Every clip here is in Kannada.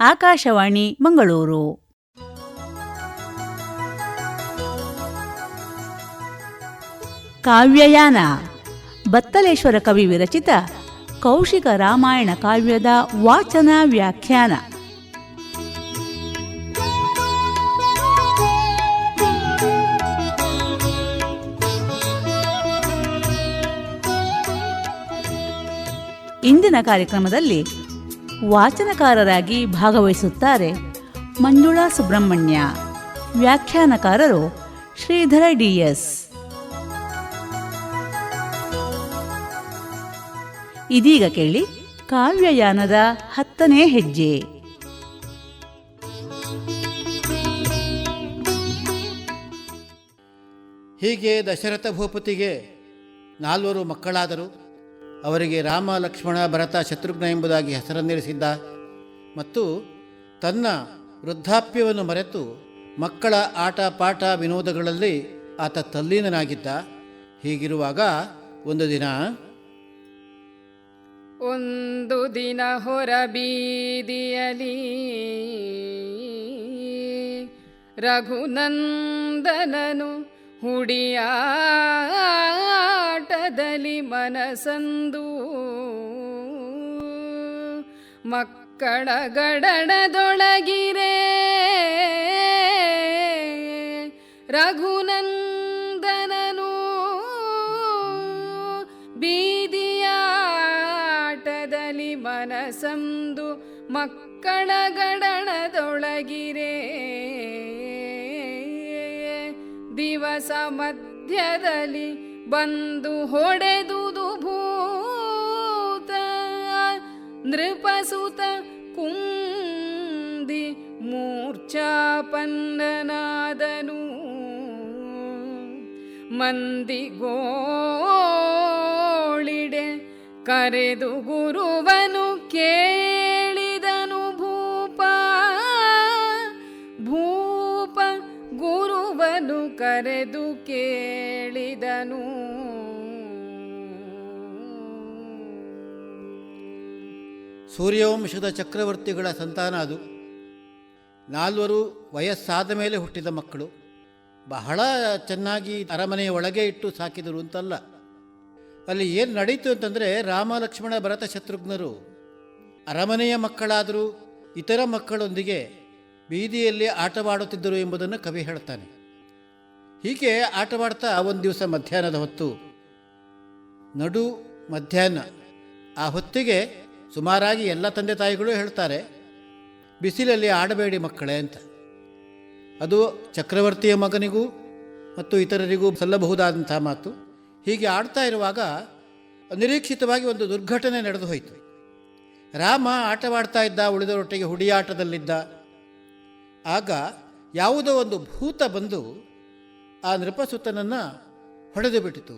ಆಕಾಶವಾಣಿ ಮಂಗಳೂರು. ಕಾವ್ಯಯಾನ ಬತ್ತಲೇಶ್ವರ ಕವಿ ವಿರಚಿತ ಕೌಶಿಕ ರಾಮಾಯಣ ಕಾವ್ಯದ ವಾಚನ ವ್ಯಾಖ್ಯಾನ. ಇಂದಿನ ಕಾರ್ಯಕ್ರಮದಲ್ಲಿ ವಾಚನಕಾರರಾಗಿ ಭಾಗವಹಿಸುತ್ತಾರೆ ಮಂಜುಳಾ ಸುಬ್ರಹ್ಮಣ್ಯ. ವ್ಯಾಖ್ಯಾನಕಾರರು ಶ್ರೀಧರ ಡಿಎಸ್ ಇದೀಗ ಕೇಳಿ ಕಾವ್ಯಯಾನದ ಹತ್ತನೇ ಹೆಜ್ಜೆ. ಹೀಗೆ ದಶರಥ ಭೂಪತಿಗೆ ನಾಲ್ವರು ಮಕ್ಕಳಾದರು. ಅವರಿಗೆ ರಾಮ, ಲಕ್ಷ್ಮಣ, ಭರತ, ಶತ್ರುಘ್ನ ಎಂಬುದಾಗಿ ಹೆಸರನ್ನಿರಿಸಿದ್ದ ಮತ್ತು ತನ್ನ ವೃದ್ಧಾಪ್ಯವನ್ನು ಮರೆತು ಮಕ್ಕಳ ಆಟ, ಪಾಠ, ವಿನೋದಗಳಲ್ಲಿ ಆತ ತಲ್ಲೀನನಾಗಿದ್ದ. ಹೀಗಿರುವಾಗ ಒಂದು ದಿನ ಒಂದು ದಿನ ಹೊರ ಬೀದಿಯಲಿ ರಘುನಂದನನು ಹುಡಿಯಾಟದಲ್ಲಿ ಮನಸಂದು. ಮಕ್ಕಳ ಗಡಣದೊಳಗಿರೆ ರಘುನಂದನನು ಬೀದಿಯಾಟದಲ್ಲಿ ಮನಸಂದು ಮಕ್ಕಳ ಗಡಣದೊಳಗಿರೆ ದಿವಸ ಮಧ್ಯದಲ್ಲಿ ಬಂದು ಹೊಡೆದುದು ಭೂತ ನೃಪಸುತ ಕುಂದಿ ಮೂರ್ಛಾಪನ್ನನಾದನು ಮಂದಿಗೋಳಿಡೆ ಕರೆದು ಗುರುವನು ಕೇಳಿದನು ಗುರುವನು ಕರೆದು ಕೇಳಿದನು. ಸೂರ್ಯವಂಶದ ಚಕ್ರವರ್ತಿಗಳ ಸಂತಾನ ಅದು. ನಾಲ್ವರು ವಯಸ್ಸಾದ ಮೇಲೆ ಹುಟ್ಟಿದ ಮಕ್ಕಳು. ಬಹಳ ಚೆನ್ನಾಗಿ ಅರಮನೆಯ ಒಳಗೆ ಇಟ್ಟು ಸಾಕಿದರು ಅಂತಲ್ಲ. ಅಲ್ಲಿ ಏನು ನಡೀತು ಅಂತಂದರೆ ರಾಮ, ಲಕ್ಷ್ಮಣ, ಭರತ ಶತ್ರುಘ್ನರು ಅರಮನೆಯ ಮಕ್ಕಳಾದರೂ ಇತರ ಮಕ್ಕಳೊಂದಿಗೆ ಬೀದಿಯಲ್ಲಿ ಆಟವಾಡುತ್ತಿದ್ದರು ಎಂಬುದನ್ನು ಕವಿ ಹೇಳ್ತಾನೆ. ಹೀಗೆ ಆಟವಾಡ್ತಾ ಒಂದು ದಿವಸ ಮಧ್ಯಾಹ್ನದ ಹೊತ್ತು. ನಡು ಮಧ್ಯಾಹ್ನ. ಆ ಹೊತ್ತಿಗೆ ಸುಮಾರಾಗಿ ಎಲ್ಲ ತಂದೆ ತಾಯಿಗಳು ಹೇಳ್ತಾರೆ, ಬಿಸಿಲಲ್ಲಿ ಆಡಬೇಡಿ ಮಕ್ಕಳೇ ಅಂತ. ಅದು ಚಕ್ರವರ್ತಿಯ ಮಗನಿಗೂ ಮತ್ತು ಇತರರಿಗೂ ಸಲ್ಲಬಹುದಾದಂಥ ಮಾತು. ಹೀಗೆ ಆಡ್ತಾ ಇರುವಾಗ ನಿರೀಕ್ಷಿತವಾಗಿ ಒಂದು ದುರ್ಘಟನೆ ನಡೆದು ಹೋಯಿತು. ರಾಮ ಆಟವಾಡ್ತಾ ಇದ್ದ ಉಳಿದವರೊಟ್ಟಿಗೆ ಹುಡಿಯಾಟದಲ್ಲಿದ್ದ. ಆಗ ಯಾವುದೋ ಒಂದು ಭೂತ ಬಂದು ಆ ನೃಪಸುತನನ್ನು ಹೊಡೆದು ಬಿಟ್ಟಿತು.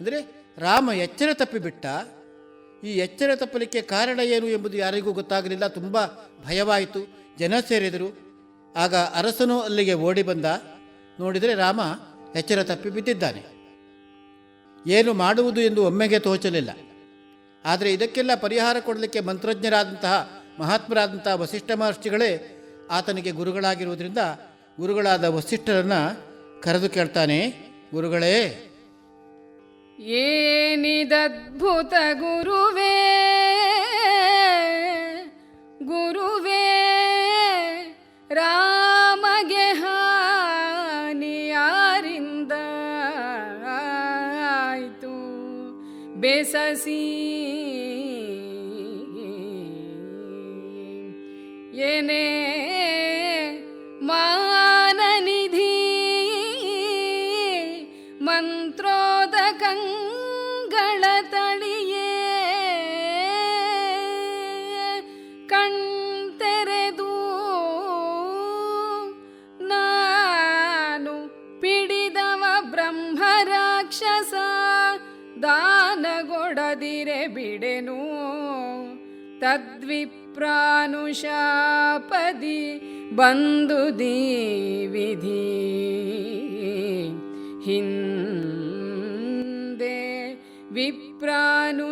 ಅಂದರೆ ರಾಮ ಎಚ್ಚರ ತಪ್ಪಿಬಿಟ್ಟ. ಈ ಎಚ್ಚರ ತಪ್ಪಲಿಕ್ಕೆ ಕಾರಣ ಏನು ಎಂಬುದು ಯಾರಿಗೂ ಗೊತ್ತಾಗಲಿಲ್ಲ. ತುಂಬ ಭಯವಾಯಿತು. ಜನ ಸೇರಿದರು. ಆಗ ಅರಸನು ಅಲ್ಲಿಗೆ ಓಡಿ ಬಂದ. ನೋಡಿದರೆ ರಾಮ ಎಚ್ಚರ ತಪ್ಪಿ ಬಿದ್ದಿದ್ದಾನೆ ಏನು ಮಾಡುವುದು ಎಂದು ಒಮ್ಮೆಗೆ ತೋಚಲಿಲ್ಲ. ಆದರೆ ಇದಕ್ಕೆಲ್ಲ ಪರಿಹಾರ ಕೊಡಲಿಕ್ಕೆ ಮಂತ್ರಜ್ಞರಾದಂತಹ, ಮಹಾತ್ಮರಾದಂತಹ ವಸಿಷ್ಠ ಮಹರ್ಷಿಗಳೇ ಆತನಿಗೆ ಗುರುಗಳಾಗಿರುವುದರಿಂದ ಗುರುಗಳಾದ ವಸಿಷ್ಠರನ್ನು ಕರೆದು ಕೇಳ್ತಾನೆ ಗುರುಗಳೇ. ಏನಿದದ್ಭುತ ಗುರುವೇ ಗುರುವೇ ರಾಮಗೆ ಹಾನಿಯಾರಿಂದ ಆಯ್ತು? ಬೆಸಸಿ. ಏನೇ ಕಣ್ತೆರೆದು ನಾನು ಪಿಡಿದವ ಬ್ರಹ್ಮರಾಕ್ಷಸ ದಾನಗೊಡದಿರೆ ಬಿಡೆನು. ತದ್ವಿಪ್ರಾನುಶಾಪದಿ ಬಂದು ವಿಧಿ ಹಿಂದೆ ವಿಪ್ರಾನುಶಾಪದಿಂದ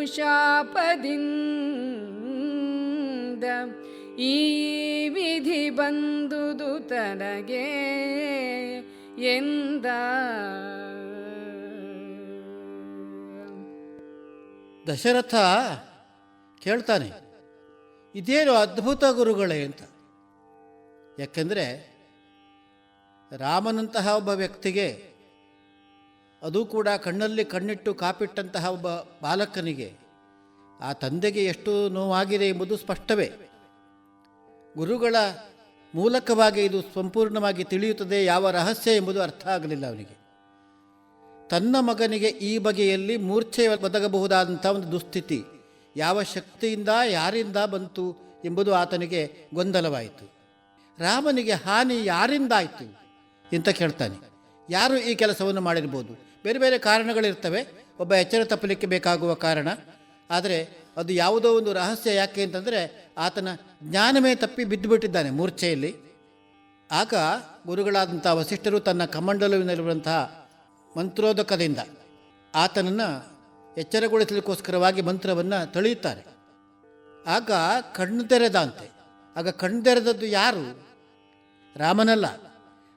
ಈ ವಿಧಿ ಬಂದುದು ತನಗೆ ಎಂದ. ದಶರಥ ಕೇಳ್ತಾನೆ, ಇದೇನು ಅದ್ಭುತ ಗುರುಗಳೇ ಅಂತ. ಯಾಕೆಂದರೆ ರಾಮನಂತಹ ಒಬ್ಬ ವ್ಯಕ್ತಿಗೆ ಅದು ಕೂಡ ಕಣ್ಣಲ್ಲಿ ಕಣ್ಣಿಟ್ಟು ಕಾಪಿಟ್ಟಂತಹ ಒಬ್ಬ ಬಾಲಕನಿಗೆ ಆ ತಂದೆಗೆ ಎಷ್ಟು ನೋವಾಗಿದೆ ಎಂಬುದು ಸ್ಪಷ್ಟವೇ. ಗುರುಗಳ ಮೂಲಕವಾಗಿ ಇದು ಸಂಪೂರ್ಣವಾಗಿ ತಿಳಿಯುತ್ತದೆ, ಯಾವ ರಹಸ್ಯ ಎಂಬುದು ಅರ್ಥ ಆಗಲಿಲ್ಲ ಅವನಿಗೆ. ತನ್ನ ಮಗನಿಗೆ ಈ ಬಗೆಯಲ್ಲಿ ಮೂರ್ಛೆ ಒದಗಬಹುದಾದಂಥ ಒಂದು ದುಸ್ಥಿತಿ, ಯಾವ ಶಕ್ತಿಯಿಂದ, ಯಾರಿಂದ ಬಂತು ಎಂಬುದು ಆತನಿಗೆ ಗೊಂದಲವಾಯಿತು. ರಾಮನಿಗೆ ಹಾನಿ ಯಾರಿಂದಾಯಿತು ಅಂತ ಕೇಳ್ತಾನೆ. ಯಾರು ಈ ಕೆಲಸವನ್ನು ಮಾಡಿರ್ಬೋದು? ಬೇರೆ ಬೇರೆ ಕಾರಣಗಳಿರ್ತವೆ. ಒಬ್ಬ ಎಚ್ಚರ ತಪ್ಪಲಿಕ್ಕೆ ಬೇಕಾಗುವ ಕಾರಣ ಆದರೆ ಅದು ಯಾವುದೋ ಒಂದು ರಹಸ್ಯ ಯಾಕೆ ಅಂತಂದರೆ ಆತನ ಜ್ಞಾನವೇ ತಪ್ಪಿ ಬಿದ್ದುಬಿಟ್ಟಿದ್ದಾನೆ ಮೂರ್ಛೆಯಲ್ಲಿ. ಆಗ ಗುರುಗಳಾದಂಥ ವಸಿಷ್ಠರು ತನ್ನ ಕಮಂಡಲುವಿನಲ್ಲಿರುವಂತಹ ಮಂತ್ರೋದಕದಿಂದ ಆತನನ್ನು ಎಚ್ಚರಗೊಳಿಸಲಿಕ್ಕೋಸ್ಕರವಾಗಿ ಮಂತ್ರವನ್ನು ತಳೆಯುತ್ತಾರೆ. ಆಗ ಕಣ್ಣು ತೆರೆದಂತೆ. ಆಗ ಕಣ್ಣು ತೆರೆದದ್ದು ಯಾರು? ರಾಮನಲ್ಲ.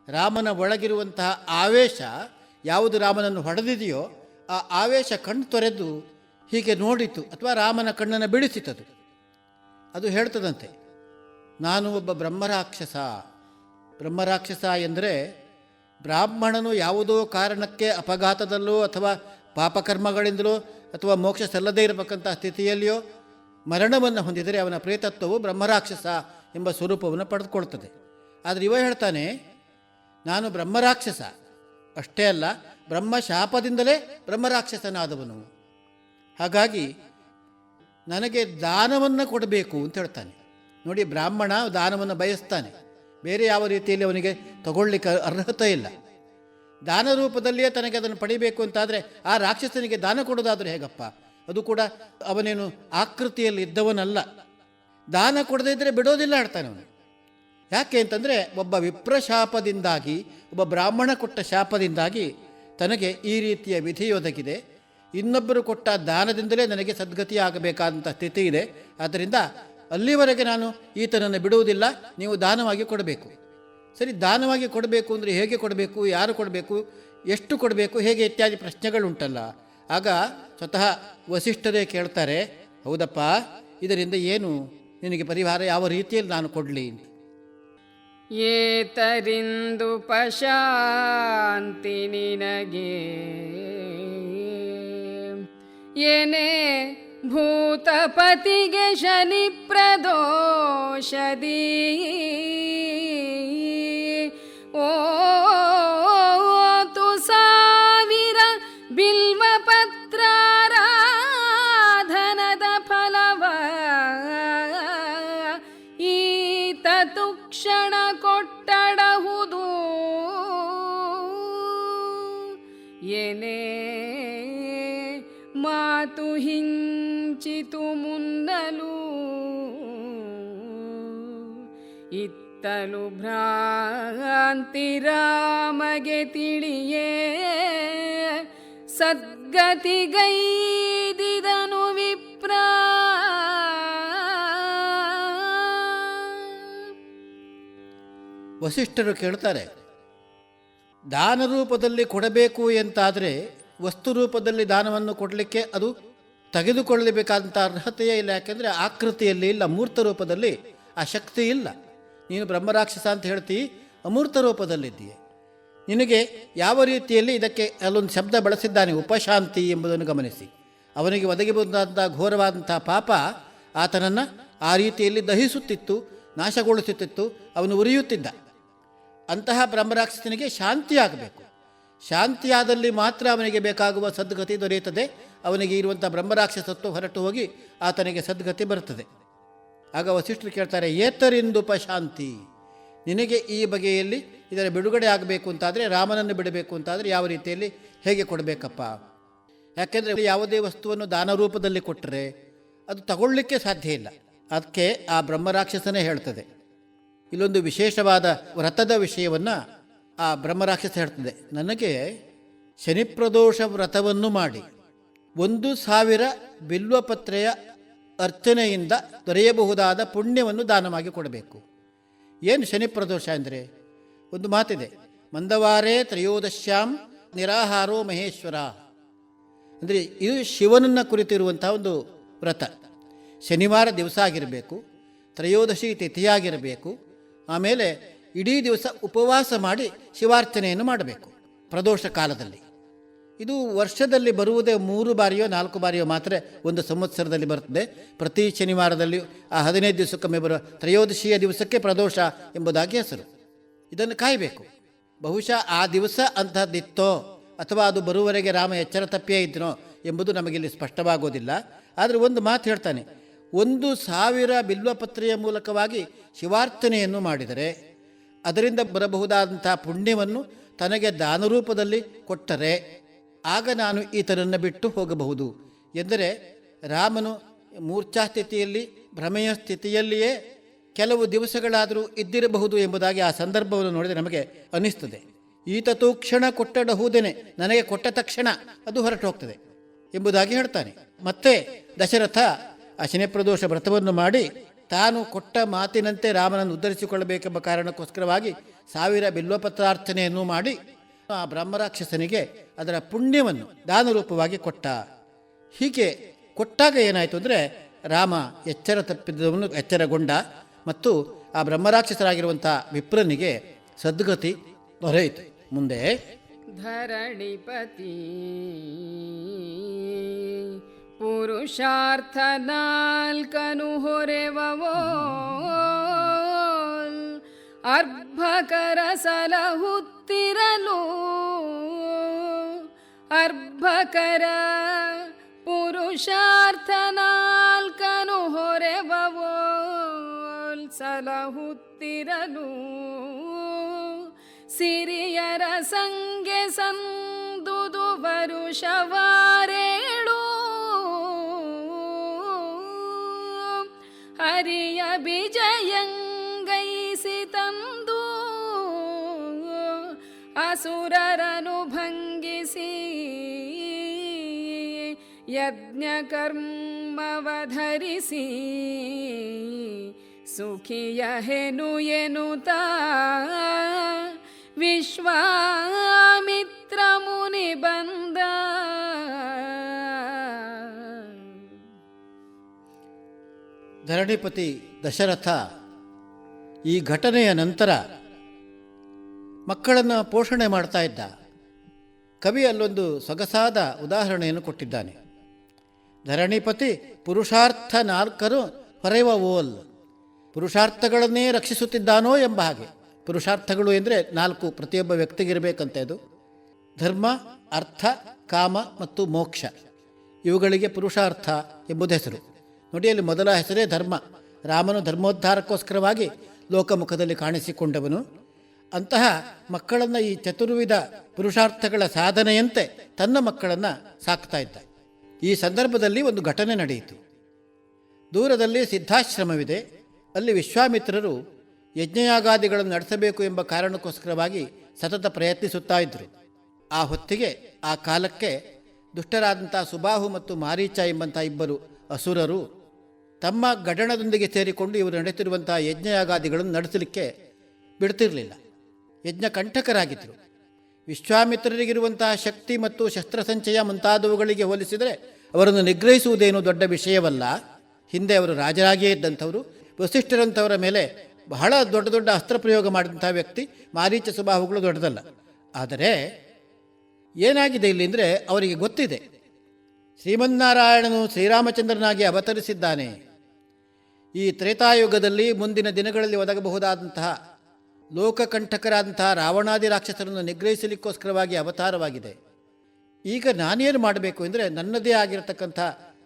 ರಾಮನ ಒಳಗಿರುವಂತಹ ಆವೇಶ ಯಾವುದು ರಾಮನನ್ನು ಹೊಡೆದಿದೆಯೋ ಆ ಆವೇಶ ಕಣ್ಣು ತೊರೆದು ಹೀಗೆ ನೋಡಿತು ಅಥವಾ ರಾಮನ ಕಣ್ಣನ್ನು ಬಿಡಿಸಿತದು. ಅದು ಹೇಳ್ತದಂತೆ, ನಾನು ಒಬ್ಬ ಬ್ರಹ್ಮರಾಕ್ಷಸ. ಬ್ರಹ್ಮರಾಕ್ಷಸ ಎಂದರೆ ಬ್ರಾಹ್ಮಣನು ಯಾವುದೋ ಕಾರಣಕ್ಕೆ ಅಪಘಾತದಲ್ಲೋ ಅಥವಾ ಪಾಪಕರ್ಮಗಳಿಂದಲೋ ಅಥವಾ ಮೋಕ್ಷ ಸಲ್ಲದೇ ಇರತಕ್ಕಂಥ ಸ್ಥಿತಿಯಲ್ಲಿಯೋ ಮರಣವನ್ನು ಹೊಂದಿದರೆ ಅವನ ಪ್ರೇತತ್ವವು ಬ್ರಹ್ಮರಾಕ್ಷಸ ಎಂಬ ಸ್ವರೂಪವನ್ನು ಪಡೆದುಕೊಳ್ತದೆ. ಆದರೆ ಇವ ಹೇಳ್ತಾನೆ, ನಾನು ಬ್ರಹ್ಮರಾಕ್ಷಸ. ಅಷ್ಟೇ ಅಲ್ಲ ಬ್ರಹ್ಮ ಶಾಪದಿಂದಲೇ ಬ್ರಹ್ಮರಾಕ್ಷಸನಾದವನು. ಹಾಗಾಗಿ ನನಗೆ ದಾನವನ್ನು ಕೊಡಬೇಕು ಅಂತ ಹೇಳ್ತಾನೆ. ನೋಡಿ ಬ್ರಾಹ್ಮಣ ದಾನವನ್ನು ಬಯಸ್ತಾನೆ. ಬೇರೆ ಯಾವ ರೀತಿಯಲ್ಲಿ ಅವನಿಗೆ ತಗೊಳ್ಳಿಕ್ಕೆ ಅರ್ಹತೆ ಇಲ್ಲ. ದಾನ ರೂಪದಲ್ಲಿಯೇ ತನಗೆ ಅದನ್ನು ಪಡಿಬೇಕು ಅಂತಾದರೆ ಆ ರಾಕ್ಷಸನಿಗೆ ದಾನ ಕೊಡೋದಾದರೆ ಹೇಗಪ್ಪ? ಅದು ಕೂಡ ಅವನೇನು ಆಕೃತಿಯಲ್ಲಿ ಇದ್ದವನಲ್ಲ. ದಾನ ಕೊಡದೇ ಇದ್ದರೆ ಬಿಡೋದಿಲ್ಲ ಹೇಳ್ತಾನೆ ಅವನು. ಯಾಕೆ ಅಂತಂದರೆ ಒಬ್ಬ ವಿಪ್ರಶಾಪದಿಂದಾಗಿ, ಒಬ್ಬ ಬ್ರಾಹ್ಮಣ ಕೊಟ್ಟ ಶಾಪದಿಂದಾಗಿ ತನಗೆ ಈ ರೀತಿಯ ವಿಧಿಯೊದಗಿದೆ ಇನ್ನೊಬ್ಬರು ಕೊಟ್ಟ ದಾನದಿಂದಲೇ ನನಗೆ ಸದ್ಗತಿ ಆಗಬೇಕಾದಂಥ ಸ್ಥಿತಿ ಇದೆ. ಆದ್ದರಿಂದ ಅಲ್ಲಿವರೆಗೆ ನಾನು ಈತನನ್ನು ಬಿಡುವುದಿಲ್ಲ, ನೀವು ದಾನವಾಗಿ ಕೊಡಬೇಕು. ಸರಿ, ದಾನವಾಗಿ ಕೊಡಬೇಕು ಅಂದರೆ ಹೇಗೆ ಕೊಡಬೇಕು, ಯಾರು ಕೊಡಬೇಕು, ಎಷ್ಟು ಕೊಡಬೇಕು, ಹೇಗೆ ಇತ್ಯಾದಿ ಪ್ರಶ್ನೆಗಳುಂಟಲ್ಲ. ಆಗ ಸ್ವತಃ ವಸಿಷ್ಠರೇ ಕೇಳ್ತಾರೆ, ಹೌದಪ್ಪ, ಇದರಿಂದ ಏನು? ನಿನಗೆ ಪರಿಹಾರ ಯಾವ ರೀತಿಯಲ್ಲಿ ನಾನು ಕೊಡಲಿ ಏತರಿಂದು ಪಶಾಂತಿ ನಿನಗೆ येने भूतपतिगे शनिप्रदोषदी ಮಾತು ಹಿಂಚಿತು ಮುನ್ನಲು. ಇತ್ತಲು ಭ್ರಾಂತಿ ರಾಮಗೆ ತಿಳಿಯೇ. ಸದ್ಗತಿಗೈದಿದನು ವಿಪ್ರ. ವಸಿಷ್ಠರು ಕೇಳ್ತಾರೆ ದಾನ ರೂಪದಲ್ಲಿ ಕೊಡಬೇಕು ಎಂತಾದರೆ ವಸ್ತು ರೂಪದಲ್ಲಿ ದಾನವನ್ನು ಕೊಡಲಿಕ್ಕೆ ಅದು ತೆಗೆದುಕೊಳ್ಳಬೇಕಾದಂಥ ಅರ್ಹತೆಯೇ ಇಲ್ಲ. ಯಾಕೆಂದರೆ ಆಕೃತಿಯಲ್ಲಿ ಇಲ್ಲ, ಮೂರ್ತ ರೂಪದಲ್ಲಿ ಆ ಶಕ್ತಿ ಇಲ್ಲ. ನೀನು ಬ್ರಹ್ಮರಾಕ್ಷಸ ಅಂತ ಹೇಳ್ತಿ, ಅಮೂರ್ತ ರೂಪದಲ್ಲಿದ್ದೀಯೆ. ನಿನಗೆ ಯಾವ ರೀತಿಯಲ್ಲಿ ಇದಕ್ಕೆ ಅಲ್ಲೊಂದು ಶಬ್ದ ಬಳಸಿದ್ದಾನೆ, ಉಪಶಾಂತಿ ಎಂಬುದನ್ನು ಗಮನಿಸಿ. ಅವನಿಗೆ ಒದಗಿ ಬಂದಂಥ ಘೋರವಾದಂಥ ಪಾಪ ಆತನನ್ನು ಆ ರೀತಿಯಲ್ಲಿ ದಹಿಸುತ್ತಿತ್ತು, ನಾಶಗೊಳಿಸುತ್ತಿತ್ತು, ಅವನು ಉರಿಯುತ್ತಿದ್ದ. ಅಂತಹ ಬ್ರಹ್ಮರಾಕ್ಷಸನಿಗೆ ಶಾಂತಿ ಆಗಬೇಕು. ಶಾಂತಿಯಾದಲ್ಲಿ ಮಾತ್ರ ಅವನಿಗೆ ಬೇಕಾಗುವ ಸದ್ಗತಿ ದೊರೆಯುತ್ತದೆ. ಅವನಿಗೆ ಇರುವಂಥ ಬ್ರಹ್ಮರಾಕ್ಷಸತ್ವ ಹೊರಟು ಹೋಗಿ ಆತನಿಗೆ ಸದ್ಗತಿ ಬರುತ್ತದೆ. ಆಗ ವಸಿಷ್ಠರು ಕೇಳ್ತಾರೆ ಏತರಿಂದುಪಶಾಂತಿ ನಿನಗೆ ಈ ಬಗೆಯಲ್ಲಿ ಇದರ ಬಿಡುಗಡೆ ಆಗಬೇಕು ಅಂತಾದರೆ, ರಾಮನನ್ನು ಬಿಡಬೇಕು ಅಂತಾದರೆ ಯಾವ ರೀತಿಯಲ್ಲಿ ಹೇಗೆ ಕೊಡಬೇಕಪ್ಪ? ಯಾಕೆಂದರೆ ಯಾವುದೇ ವಸ್ತುವನ್ನು ದಾನ ರೂಪದಲ್ಲಿ ಕೊಟ್ಟರೆ ಅದು ತಗೊಳ್ಳಿಕ್ಕೆ ಸಾಧ್ಯ ಇಲ್ಲ. ಅದಕ್ಕೆ ಆ ಬ್ರಹ್ಮರಾಕ್ಷಸನೇ ಹೇಳ್ತದೆ. ಇಲ್ಲೊಂದು ವಿಶೇಷವಾದ ವ್ರತದ ವಿಷಯವನ್ನು ಆ ಬ್ರಹ್ಮರಾಕ್ಷಸ ಹೇಳ್ತದೆ, ನನಗೆ ಶನಿಪ್ರದೋಷ ವ್ರತವನ್ನು ಮಾಡಿ, ಒಂದು ಸಾವಿರ ಬಿಲ್ವಪತ್ರೆಯ ಅರ್ಚನೆಯಿಂದ ದೊರೆಯಬಹುದಾದ ಪುಣ್ಯವನ್ನು ದಾನವಾಗಿ ಕೊಡಬೇಕು. ಏನು ಶನಿಪ್ರದೋಷ ಅಂದರೆ? ಒಂದು ಮಾತಿದೆ, ಮಂದವಾರೇ ತ್ರಯೋದಶ್ಯಾಂ ನಿರಾಹಾರೋ ಮಹೇಶ್ವರ. ಅಂದರೆ ಇದು ಶಿವನನ್ನು ಕುರಿತಿರುವಂಥ ಒಂದು ವ್ರತ. ಶನಿವಾರ ದಿವಸ ಆಗಿರಬೇಕು, ತ್ರಯೋದಶಿ ತಿಥಿಯಾಗಿರಬೇಕು, ಆಮೇಲೆ ಇಡೀ ದಿವಸ ಉಪವಾಸ ಮಾಡಿ ಶಿವಾರ್ಚನೆಯನ್ನು ಮಾಡಬೇಕು. ಪ್ರದೋಷ ಕಾಲದಲ್ಲಿ. ಇದು ವರ್ಷದಲ್ಲಿ ಬರುವುದೇ ಮೂರು ಬಾರಿಯೋ, ನಾಲ್ಕು ಬಾರಿಯೋ ಮಾತ್ರ ಒಂದು ಸಂವತ್ಸರದಲ್ಲಿ ಬರುತ್ತದೆ. ಪ್ರತಿ ಶನಿವಾರದಲ್ಲಿ ಆ ಹದಿನೈದು ದಿವಸಕ್ಕೊಮ್ಮೆ ಬರುವ ತ್ರಯೋದಶಿಯ ದಿವಸಕ್ಕೆ ಪ್ರದೋಷ ಎಂಬುದಾಗಿ ಹೆಸರು. ಇದನ್ನು ಕಾಯಬೇಕು. ಬಹುಶಃ ಆ ದಿವಸ ಅಂತಹದ್ದಿತ್ತೋ ಅಥವಾ ಅದು ಬರುವವರೆಗೆ ರಾಮ ಎಚ್ಚರ ತಪ್ಪಿಯೇ ಇದ್ದನೋ ಎಂಬುದು ನಮಗಿಲ್ಲಿ ಸ್ಪಷ್ಟವಾಗೋದಿಲ್ಲ. ಆದರೆ ಒಂದು ಮಾತು ಹೇಳ್ತಾನೆ, ಒಂದು ಸಾವಿರ ಬಿಲ್ವಪತ್ರೆಯ ಮೂಲಕವಾಗಿ ಶಿವಾರ್ಚನೆಯನ್ನು ಮಾಡಿದರೆ ಅದರಿಂದ ಬರಬಹುದಾದಂಥ ಪುಣ್ಯವನ್ನು ತನಗೆ ದಾನರೂಪದಲ್ಲಿ ಕೊಟ್ಟರೆ ಆಗ ನಾನು ಈತನನ್ನು ಬಿಟ್ಟು ಹೋಗಬಹುದು. ಎಂದರೆ ರಾಮನು ಮೂರ್ಛಾ ಸ್ಥಿತಿಯಲ್ಲಿ ಭ್ರಮೆಯ ಸ್ಥಿತಿಯಲ್ಲಿಯೇ ಕೆಲವು ದಿವಸಗಳಾದರೂ ಇದ್ದಿರಬಹುದು ಎಂಬುದಾಗಿ ಆ ಸಂದರ್ಭವನ್ನು ನೋಡಿದರೆ ನಮಗೆ ಅನ್ನಿಸ್ತದೆ ಈತ ತೂಕ್ಷಣ ಕೊಟ್ಟಡಹುದೇನೆ, ನನಗೆ ಕೊಟ್ಟ ತಕ್ಷಣ ಅದು ಹೊರಟು ಹೋಗ್ತದೆ ಎಂಬುದಾಗಿ ಹೇಳ್ತಾನೆ. ಮತ್ತೆ ದಶರಥ ಆ ಶನಿಪ್ರದೋಷ ವ್ರತವನ್ನು ಮಾಡಿ ತಾನು ಕೊಟ್ಟ ಮಾತಿನಂತೆ ರಾಮನನ್ನು ಉದ್ಧರಿಸಿಕೊಳ್ಳಬೇಕೆಂಬ ಕಾರಣಕ್ಕೋಸ್ಕರವಾಗಿ ಸಾವಿರ ಬಿಲ್ವಪತ್ರಾರ್ಥನೆಯನ್ನು ಮಾಡಿ ಆ ಬ್ರಹ್ಮರಾಕ್ಷಸನಿಗೆ ಅದರ ಪುಣ್ಯವನ್ನು ದಾನರೂಪವಾಗಿ ಕೊಟ್ಟ. ಹೀಗೆ ಕೊಟ್ಟಾಗ ಏನಾಯಿತು ಅಂದರೆ ರಾಮ ಎಚ್ಚರ ತಪ್ಪಿದ್ದವನು ಎಚ್ಚರಗೊಂಡ ಮತ್ತು ಆ ಬ್ರಹ್ಮರಾಕ್ಷಸರಾಗಿರುವಂಥ ವಿಪ್ರನಿಗೆ ಸದ್ಗತಿ ದೊರೆಯಿತು. ಮುಂದೆ ಧರಣಿಪತಿ ಪುರುಷಾರ್ಥ ನಾಲ್ಕನು ಹೊರೆವವೋ ಅರ್ಭಕರ ಸಲಹುತ್ತಿರಲು. ಅರ್ಭಕರ ಪುರುಷಾರ್ಥ ನಾಲ್ಕನು ಹೊರೆವವೋ ಸಲಹುತ್ತಿರಲು. ಸಿರಿಯರ ಸಂಗೆ ಸಂದುದು ವರುಷವಾರೇಳು ಅಸುರರನು ಭಂಗಿಸಿ ಯಜ್ಞ ಕರ್ಮವಧರಿಸಿ ಸುಖಿಯ ಹೆನು ಎನುತ ವಿಶ್ವಾಮಿತ್ರ ಮುನಿ ಬಂದ. ಧರಣಿಪತಿ ದಶರಥ ಈ ಘಟನೆಯ ನಂತರ ಮಕ್ಕಳನ್ನು ಪೋಷಣೆ ಮಾಡ್ತಾ ಇದ್ದ. ಕವಿ ಅಲ್ಲೊಂದು ಸೊಗಸಾದ ಉದಾಹರಣೆಯನ್ನು ಕೊಟ್ಟಿದ್ದಾನೆ. ಧರಣಿಪತಿ ಪುರುಷಾರ್ಥ ನಾಲ್ಕರು ಹೊರೆವ ಓಲ್. ಪುರುಷಾರ್ಥಗಳನ್ನೇ ರಕ್ಷಿಸುತ್ತಿದ್ದಾನೋ ಎಂಬ ಹಾಗೆ. ಪುರುಷಾರ್ಥಗಳು ಎಂದರೆ ನಾಲ್ಕು ಪ್ರತಿಯೊಬ್ಬ ವ್ಯಕ್ತಿಗಿರಬೇಕಂತ ಇದು ಧರ್ಮ, ಅರ್ಥ, ಕಾಮ ಮತ್ತು ಮೋಕ್ಷ. ಇವುಗಳಿಗೆ ಪುರುಷಾರ್ಥ ಎಂಬುದು ಹೆಸರು. ನೋಡಿ, ಅಲ್ಲಿ ಮೊದಲ ಹೆಸರೇ ಧರ್ಮ. ರಾಮನು ಧರ್ಮೋದ್ಧಾರಕ್ಕೋಸ್ಕರವಾಗಿ ಲೋಕಮುಖದಲ್ಲಿ ಕಾಣಿಸಿಕೊಂಡವನು. ಅಂತಹ ಮಕ್ಕಳನ್ನು ಈ ಚತುರ್ವಿಧ ಪುರುಷಾರ್ಥಗಳ ಸಾಧನೆಯಂತೆ ತನ್ನ ಮಕ್ಕಳನ್ನು ಸಾಕ್ತಾ ಇದ್ದ ಈ ಸಂದರ್ಭದಲ್ಲಿ ಒಂದು ಘಟನೆ ನಡೆಯಿತು. ದೂರದಲ್ಲಿ ಸಿದ್ಧಾಶ್ರಮವಿದೆ. ಅಲ್ಲಿ ವಿಶ್ವಾಮಿತ್ರರು ಯಜ್ಞಯಾಗಾದಿಗಳನ್ನು ನಡೆಸಬೇಕು ಎಂಬ ಕಾರಣಕ್ಕೋಸ್ಕರವಾಗಿ ಸತತ ಪ್ರಯತ್ನಿಸುತ್ತಾ ಇದ್ದರು ಆ ಹೊತ್ತಿಗೆ, ಆ ಕಾಲಕ್ಕೆ ದುಷ್ಟರಾದಂಥ ಸುಬಾಹು ಮತ್ತು ಮಾರೀಚ ಎಂಬಂಥ ಇಬ್ಬರು ಅಸುರರು ತಮ್ಮ ಗಡಣದೊಂದಿಗೆ ಸೇರಿಕೊಂಡು ಇವರು ನಡೆತಿರುವಂಥ ಯಜ್ಞಯಾಗಾದಿಗಳನ್ನು ನಡೆಸಲಿಕ್ಕೆ ಬಿಡ್ತಿರಲಿಲ್ಲ. ಯಜ್ಞ ಕಂಟಕರಾಗಿದ್ದರು ವಿಶ್ವಾಮಿತ್ರರಿಗಿರುವಂತಹ ಶಕ್ತಿ ಮತ್ತು ಶಸ್ತ್ರಸಂಚಯ ಮುಂತಾದವುಗಳಿಗೆ ಹೋಲಿಸಿದರೆ ಅವರನ್ನು ನಿಗ್ರಹಿಸುವುದೇನು ದೊಡ್ಡ ವಿಷಯವಲ್ಲ. ಹಿಂದೆ ಅವರು ರಾಜರಾಗಿಯೇ ಇದ್ದಂಥವರು, ವಸಿಷ್ಠರಂಥವರ ಮೇಲೆ ಬಹಳ ದೊಡ್ಡ ದೊಡ್ಡ ಅಸ್ತ್ರ ಪ್ರಯೋಗ ಮಾಡಿದಂಥ ವ್ಯಕ್ತಿ, ಮಾರೀಚ ಸ್ವಭಾವಗಳು ದೊಡ್ಡದಲ್ಲ. ಆದರೆ ಏನಾಗಿದೆ ಇಲ್ಲಿ ಅಂದರೆ ಅವರಿಗೆ ಗೊತ್ತಿದೆ. ಶ್ರೀಮನ್ನಾರಾಯಣನು ಶ್ರೀರಾಮಚಂದ್ರನಾಗಿ ಅವತರಿಸಿದ್ದಾನೆ. ಈ ತ್ರೇತಾಯುಗದಲ್ಲಿ ಮುಂದಿನ ದಿನಗಳಲ್ಲಿ ಒದಗಬಹುದಾದಂತಹ ಲೋಕಕಂಠಕರಾದಂತಹ ರಾವಣಾದಿ ರಾಕ್ಷಸರನ್ನು ನಿಗ್ರಹಿಸಲಿಕ್ಕೋಸ್ಕರವಾಗಿ ಅವತಾರವಾಗಿದೆ. ಈಗ ನಾನೇನು ಮಾಡಬೇಕು ಅಂದರೆ ನನ್ನದೇ ಆಗಿರತಕ್ಕಂಥ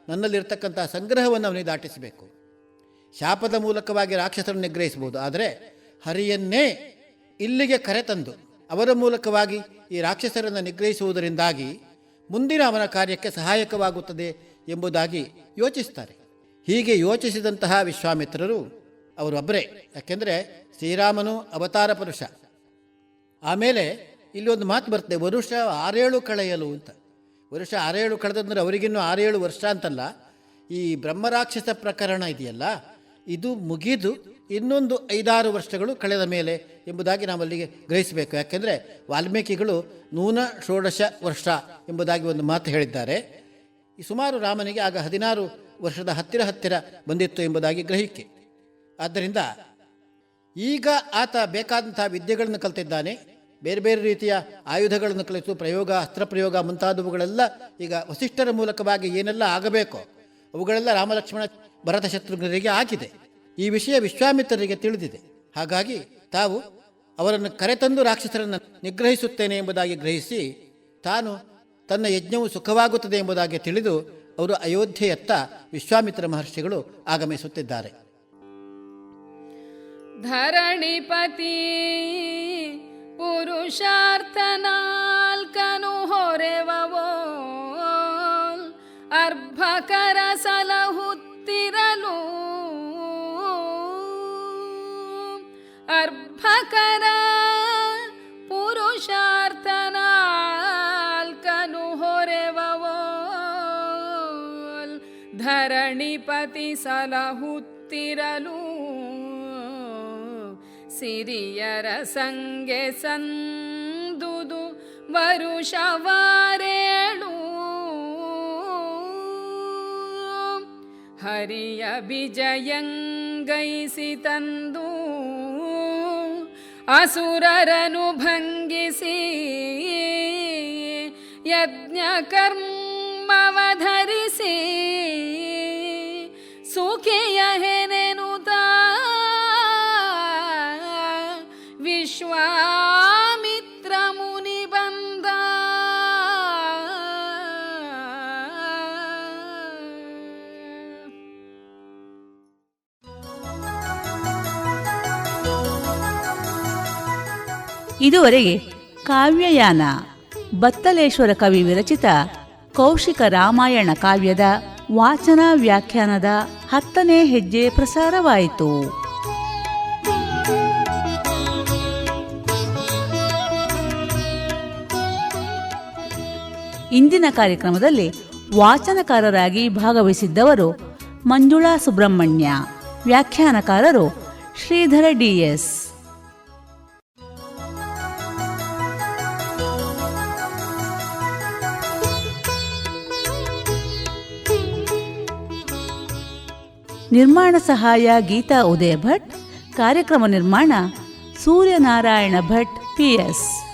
ನನ್ನಲ್ಲಿರ್ತಕ್ಕಂಥ ಸಂಗ್ರಹವನ್ನು ಅವನಿಗೆ ದಾಟಿಸಬೇಕು. ಶಾಪದ ಮೂಲಕವಾಗಿ ರಾಕ್ಷಸರನ್ನು ನಿಗ್ರಹಿಸ್ಬೋದು ಆದರೆ ಹರಿಯನ್ನೇ ಇಲ್ಲಿಗೆ ಕರೆತಂದು ಅವರ ಮೂಲಕವಾಗಿ ಈ ರಾಕ್ಷಸರನ್ನು ನಿಗ್ರಹಿಸುವುದರಿಂದಾಗಿ ಮುಂದಿನ ಅವನ ಕಾರ್ಯಕ್ಕೆ ಸಹಾಯಕವಾಗುತ್ತದೆ ಎಂಬುದಾಗಿ ಯೋಚಿಸ್ತಾರೆ. ಹೀಗೆ ಯೋಚಿಸಿದಂತಹ ವಿಶ್ವಾಮಿತ್ರರು ಅವರೊಬ್ಬರೇ ಯಾಕೆಂದರೆ ಶ್ರೀರಾಮನು ಅವತಾರ ಪುರುಷ. ಆಮೇಲೆ ಇಲ್ಲಿ ಒಂದು ಮಾತು ಬರ್ತದೆ, ವರುಷ ಆರೇಳು ಕಳೆಯಲು ಅಂತ. ವರುಷ ಆರೇಳು ಕಳೆದಂದ್ರೆ ಅವರಿಗಿನ್ನೂ ಆರೇಳು ವರ್ಷ ಅಂತಲ್ಲ. ಈ ಬ್ರಹ್ಮರಾಕ್ಷಸ ಪ್ರಕರಣ ಇದೆಯಲ್ಲ, ಇದು ಮುಗಿದು ಇನ್ನೊಂದು ಐದಾರು ವರ್ಷಗಳು ಕಳೆದ ಮೇಲೆ ಎಂಬುದಾಗಿ ನಾವು ಅಲ್ಲಿಗೆ ಗ್ರಹಿಸಬೇಕು. ಯಾಕೆಂದರೆ ವಾಲ್ಮೀಕಿಗಳು ನೂನ ಷೋಡಶ ವರ್ಷ ಎಂಬುದಾಗಿ ಒಂದು ಮಾತು ಹೇಳಿದ್ದಾರೆ. ಈ ಸುಮಾರು ರಾಮನಿಗೆ ಆಗ ಹದಿನಾರು ವರ್ಷದ ಹತ್ತಿರ ಹತ್ತಿರ ಬಂದಿತ್ತು ಎಂಬುದಾಗಿ ಗ್ರಹಿಕೆ. ಆದ್ದರಿಂದ ಈಗ ಆತ ಬೇಕಾದಂತಹ ವಿದ್ಯೆಗಳನ್ನು ಕಲಿತಿದ್ದಾನೆ. ಬೇರೆ ಬೇರೆ ರೀತಿಯ ಆಯುಧಗಳನ್ನು ಕಲಿತು ಪ್ರಯೋಗ ಅಸ್ತ್ರ ಪ್ರಯೋಗ ಮುಂತಾದವುಗಳೆಲ್ಲ ಈಗ ವಸಿಷ್ಠರ ಮೂಲಕವಾಗಿ ಏನೆಲ್ಲ ಆಗಬೇಕೋ ಅವುಗಳೆಲ್ಲ ರಾಮಲಕ್ಷ್ಮಣ ಭರತ ಶತ್ರುಘ್ನರಿಗೆ ಆಗಿದೆ. ಈ ವಿಷಯ ವಿಶ್ವಾಮಿತ್ರರಿಗೆ ತಿಳಿದಿದೆ. ಹಾಗಾಗಿ ತಾವು ಅವರನ್ನು ಕರೆತಂದು ರಾಕ್ಷಸರನ್ನು ನಿಗ್ರಹಿಸುತ್ತೇನೆ ಎಂಬುದಾಗಿ ಗ್ರಹಿಸಿ ತಾನು ತನ್ನ ಯಜ್ಞವು ಸುಖವಾಗುತ್ತದೆ ಎಂಬುದಾಗಿ ತಿಳಿದು ಅವರು ಅಯೋಧ್ಯೆಯತ್ತ ವಿಶ್ವಾಮಿತ್ರ ಮಹರ್ಷಿಗಳು ಆಗಮಿಸುತ್ತಿದ್ದಾರೆ. ಧರಣಿಪತಿ ಪುರುಷಾರ್ಥನಾಲ್ಕನು ಹೊರೆವವೋ ಅರ್ಭಕರ ಸಲಹುತ್ತಿರಲು ಅರ್ಭಕರ ಪುರುಷಾರ್ಥನಾಲ್ಕನು ಹೊರೆವವೋ ಧರಣಿಪತಿ ಸಲಹುತ್ತಿರಲು ಸಿರಿಯರ ಸಂಗೆ ಸಂದುದು ವರುಷವಾರೇಳು. ಹರಿಯ ವಿಜಯಂಗೈಸಿ ತಂದು ಅಸುರರನು ಭಂಗಿಸಿ ಯಜ್ಞ ಕರ್ಮವಧರಿಸಿ. ಸುಖಿಯ ಹೆನೆನುತ ಇದುವರೆಗೆ ಕಾವ್ಯಯಾನ, ಬತ್ತಲೇಶ್ವರ ಕವಿ ವಿರಚಿತ ಕೌಶಿಕ ರಾಮಾಯಣ ಕಾವ್ಯದ ವಾಚನ ವ್ಯಾಖ್ಯಾನದ ಹತ್ತನೇ ಹೆಜ್ಜೆ ಪ್ರಸಾರವಾಯಿತು. ಇಂದಿನ ಕಾರ್ಯಕ್ರಮದಲ್ಲಿ ವಾಚನಕಾರರಾಗಿ ಭಾಗವಹಿಸಿದ್ದವರು ಮಂಜುಳಾ ಸುಬ್ರಹ್ಮಣ್ಯ, ವ್ಯಾಖ್ಯಾನಕಾರರು ಶ್ರೀಧರ ಡಿಎಸ್ ನಿರ್ಮಾಣ ಸಹಾಯ ಗೀತಾ ಉದಯ ಭಟ್. ಕಾರ್ಯಕ್ರಮ ನಿರ್ಮಾಣ ಸೂರ್ಯನಾರಾಯಣ ಭಟ್ ಪಿಎಸ್